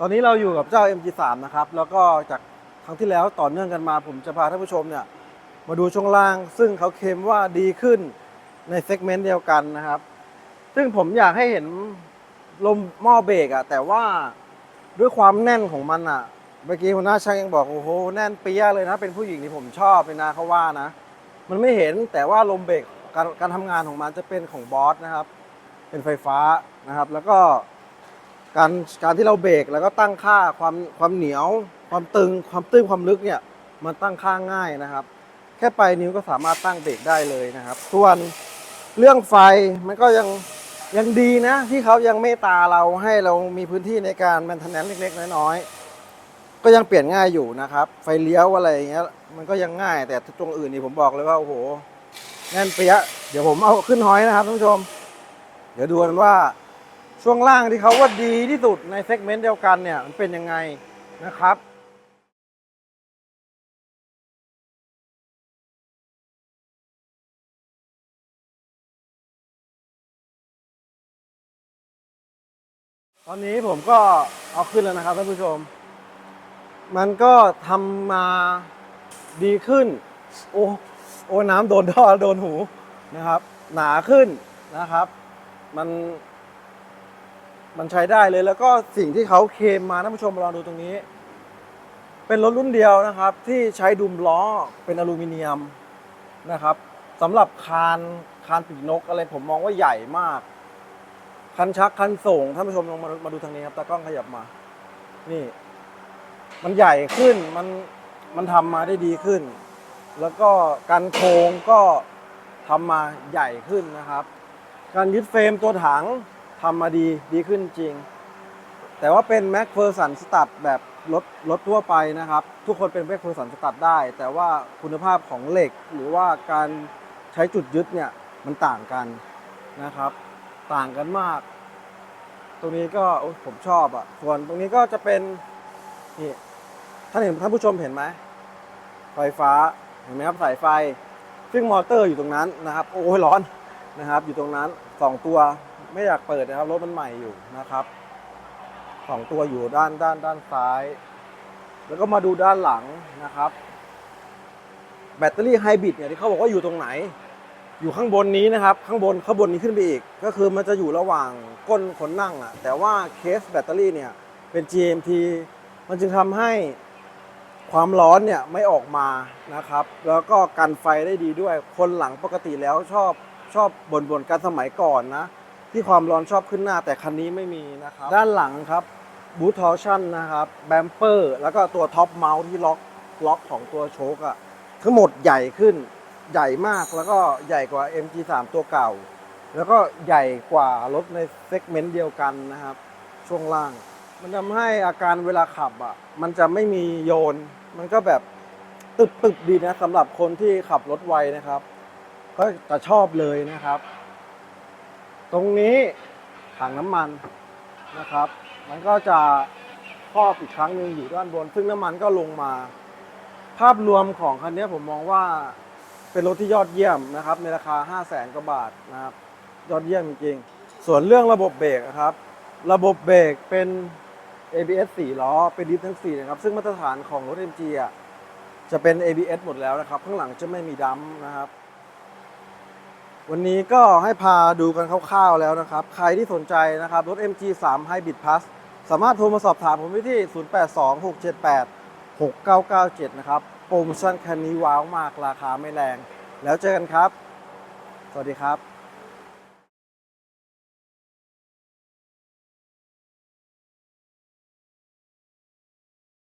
ตอนนี้เราอยู่กับเจ้า MG3 นะครับ แล้วก็จากครั้งที่แล้วต่อเนื่องกันมา ผมจะพาท่านผู้ชมเนี่ยมาดูช่วงล่าง ซึ่งเขาเคลมว่าดีขึ้นในเซกเมนต์เดียวกันนะครับ ซึ่งผมอยากให้เห็นลมหม้อเบรกอะแต่ว่าด้วยความแน่นของมันอะเมื่อกี้หัวหน้าช่างยังบอกโอ้โหแน่นเปี้ยเลยนะ เป็นผู้หญิงที่ผมชอบเป็นนาเขาว่านะ มันไม่เห็นแต่ว่าลมเบรกการการทำงานของมันจะเป็นของบอสนะครับ เป็นไฟฟ้านะครับ แล้วก็ การการที่เราเบรกแล้วก็ตั้งค่าความความเหนียว ความตึง ความตื้นความลึกเนี่ยมันตั้งค่าง่ายนะครับ แค่ปลายนิ้วก็สามารถตั้งเบรกได้เลยนะครับ ส่วนเรื่องไฟมันก็ยังยังดีนะ ที่เขายังเมตตาเราให้เรามีพื้นที่ในการแมนเทนแนนเล็ก ๆ น้อยๆก็ยังเปลี่ยนง่ายอยู่นะครับ ไฟเลี้ยวอะไรอย่างเงี้ยมันก็ยังง่ายแต่ตรงอื่นนี่ผมบอกเลยว่าโอ้โหแน่นเปียะเดี๋ยวผมเอาขึ้นหอยนะครับท่านผู้ชม เดี๋ยวดูกันว่า ช่วงล่างที่เขาว่าดีที่สุดในเซกเมนต์เดียวกันเนี่ยมันเป็นยังไงนะครับตอนนี้ผมก็เอาขึ้นแล้วนะครับท่านผู้ชม มันก็ทำมาดีขึ้น โอ้โอ้น้ำโดนท่อโดนหูนะครับ หนาขึ้นนะครับ มัน มันใช้ได้เลยแล้วก็สิ่งที่เขาเคลมมาท่านผู้ชมลองดูตรงนี้ เป็นรถรุ่นเดียวนะครับ ที่ใช้ดุมล้อเป็นอลูมิเนียมนะครับสำหรับคานคานปีกนกอะไรผมมองว่าใหญ่มาก คันชักคันส่งท่านผู้ชมลองมามาดูทางนี้ครับตากล้องขยับมา นี่ มันใหญ่ขึ้นมันมันทำมาได้ดีขึ้น แล้วก็การโครงก็ทำมาใหญ่ขึ้นนะครับ การยึดเฟรมตัวถัง ทำมาดีดีขึ้นจริง แต่ว่าเป็นแม็กเฟอร์สันสตัดแบบรถรถทั่วไปนะครับ ทุกคนเป็นแม็กเฟอร์สันสตัดได้ แต่ว่าคุณภาพของเหล็กหรือว่าการใช้จุดยึดเนี่ยมันต่างกันนะครับ ต่างกันมาก ตรงนี้ก็ผมชอบอะ่ะส่วนตรงนี้ก็จะเป็นนี่ท่านเห็นท่านผู้ชมเห็นไหมไฟฟ้าเห็นไหมครับสายไฟซึ่งมอเตอร์อยู่ตรงนั้นนะครับ โอ้ยร้อนนะครับ อยู่ตรงนั้นสองตัว ไม่อยากเปิดนะครับรถมันใหม่อยู่นะครับสองตัวอยู่ด้านด้านด้านซ้าย แล้วก็มาดูด้านหลังนะครับ แบตเตอรี่ไฮบริดเนี่ยที่เขาบอกว่าอยู่ตรงไหน อยู่ข้างบนนี้นะครับ ข้างบนข้างบนนี้ขึ้นไปอีก ก็คือมันจะอยู่ระหว่างก้นคนนั่งอะแต่ว่าเคสแบตเตอรี่เนี่ยเป็น GMT มันจึงทำให้ความร้อนเนี่ยไม่ออกมานะครับ แล้วก็กันไฟได้ดีด้วย คนหลังปกติแล้วชอบชอบบ่นบ่นๆกันสมัยก่อนนะ ที่ความร้อนชอบขึ้นหน้าแต่คันนี้ไม่มีนะครับด้านหลังครับบูททอชั่นนะครับแบมเปอร์แล้วก็ตัวท็อปเมาส์ที่ล็อกล็อกของตัวโชคอะทั้งหมดใหญ่ขึ้นใหญ่มากแล้วก็ใหญ่กว่า MG3 ตัวเก่า แล้วก็ใหญ่กว่ารถในเซกเมนต์เดียวกันนะครับ ช่วงล่าง มันทำให้อาการเวลาขับอะ มันจะไม่มีโยน มันก็แบบตึบตึบดีนะสำหรับคนที่ขับรถไวนะครับ ก็จะชอบเลยนะครับ ตรงนี้ถังน้ำมันนะครับ มันก็จะครอบอีกครั้งหนึ่งอยู่ด้านบน ซึ่งน้ำมันก็ลงมา ภาพรวมของคันนี้ผมมองว่าเป็นรถที่ยอดเยี่ยมนะครับ ในราคา 5 0 0แสนกว่าบาทนะครับ ยอดเยี่ยมจริงๆ ส่วนเรื่องระบบเบรกนะครับ ระบบเบรกเป็น ABS 4 ล้อ เป็นดิฟทั้ง4นะครับ ซึ่งมาตรฐานของรถ MG อะจะเป็น ABS หมดแล้วนะครับ ข้างหลังจะไม่มีดัมนะครับ วันนี้ก็ให้พาดูกันคร่าวๆแล้วนะครับ ใครที่สนใจนะครับ รถ MG 3 Hybrid Plus สามารถโทรมาสอบถามผมได้ที่ 082678 6997 นะครับ โปรโมชั่นคันนี้ว้าวมากราคาไม่แรง แล้วเจอกันครับ สวัสดีครับ